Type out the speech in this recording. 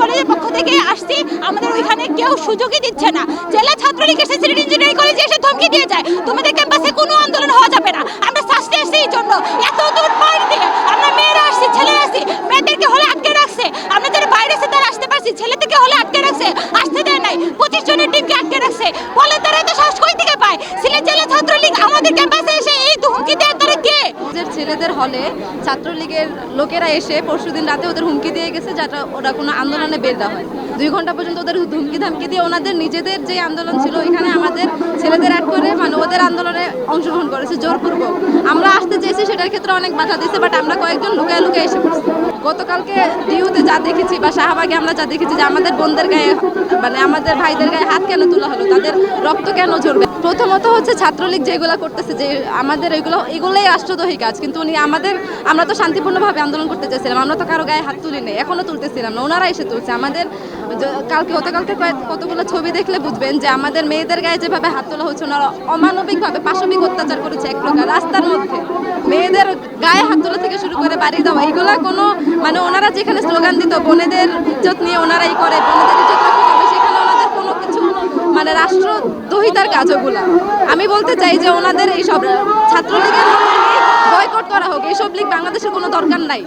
কলেজের পক্ষ থেকে আসছি, আমাদের ওইখানে কেউ সুযোগই দিচ্ছে না। জেলা ছাত্রলীগ এসে সিলেট ইঞ্জিনিয়ারিং কলেজে এসে ধমকি দিয়ে যায়। তোমাদের ক্যাম্পাসে কোনো আন্দোলন হওয়া যাবে না। আমরা শাস্তি আসছি এই জন্য। এত দূর পার দিয়ে আমরা মেয়েরা আসছি, ছেলে আসছি, মেয়েদেরকে হলে আটকে রাখছে। আমরা যারা বাইরে এসে তারা আসতে পারছি, ছেলে থেকে হলে আটকে রাখছে। আসতে দেয় নাই, পঁচিশ জনের টিমকে আটকে রাখছে। বলে তারা তো সাহস কই থেকে পায়? সিলেট জেলা ছাত্রলীগ আমাদের ক্যাম্পাসে ছেলেদের হলে ছাত্রলীগের লোকেরা এসে পরশুদিন রাতে ওদের হুমকি দিয়ে গেছে যাতে ওরা কোনো আন্দোলনে বের না হয়। দুই ঘণ্টা পর্যন্ত ওদের হুমকি ধামকি দিয়ে ওনাদের নিজেদের যে আন্দোলন ছিল ওইখানে আমাদের ছেলেদের অ্যাড করে মানে ওদের আন্দোলনে অংশগ্রহণ করেছে, জোরপূর্বক। আমরা আসতে চেয়েছি, সেটার ক্ষেত্রে অনেক বাধা দিয়েছে বাট আমরা কয়েকজন লুকায় লুকায় এসে পড়ছি। গতকালকে ডিউতে যা দেখেছি বা শাহবাগে আমরা যা দেখেছি যে আমাদের বোনদের গায়ে মানে আমাদের ভাইদের গায়ে হাত কেন তোলা হলো তাদের রক্ত কেন ঝরবে? প্রথমত হচ্ছে ছাত্রলীগ যেগুলো করতেছে, যে আমাদের এগুলো, এগুলোই রাষ্ট্রদ্রোহী কাজ। কিন্তু উনি আমাদের, আমরা তো শান্তিপূর্ণভাবে আন্দোলন করতে চাইছিলাম, আমরা তো কারও গায়ে হাত তুলি নেই, এখনও তুলতেছিলাম না ওনারা এসে তুলছে। আমাদের কালকে, গতকালকে কতগুলো ছবি দেখলে বুঝবেন যে আমাদের মেয়েদের গায়ে যেভাবে হাত তোলা হচ্ছে, ওনারা অমানবিকভাবে পাশবিক অত্যাচার করেছে এক প্রকার। রাস্তার মধ্যে মেয়েদের গায়ে হাত তোলা থেকে শুরু করে বাড়ি দেওয়া এগুলা কোনো মানে ওনারা যেখানে স্লোগান দিত, বোনেদের ইজ্জত নিয়ে ওনারাই করে, বোনেদের ইজ্জত রক্ষা করবে সেখানে ওনাদের কোনো কিছু মানে রাষ্ট্রদ্রোহিতার কাজ ওগুলা আমি বলতে চাই যে ওনাদের এইসব ছাত্রলীগের বয়কট করা হোক, এইসব লীগ বাংলাদেশের কোনো দরকার নাই।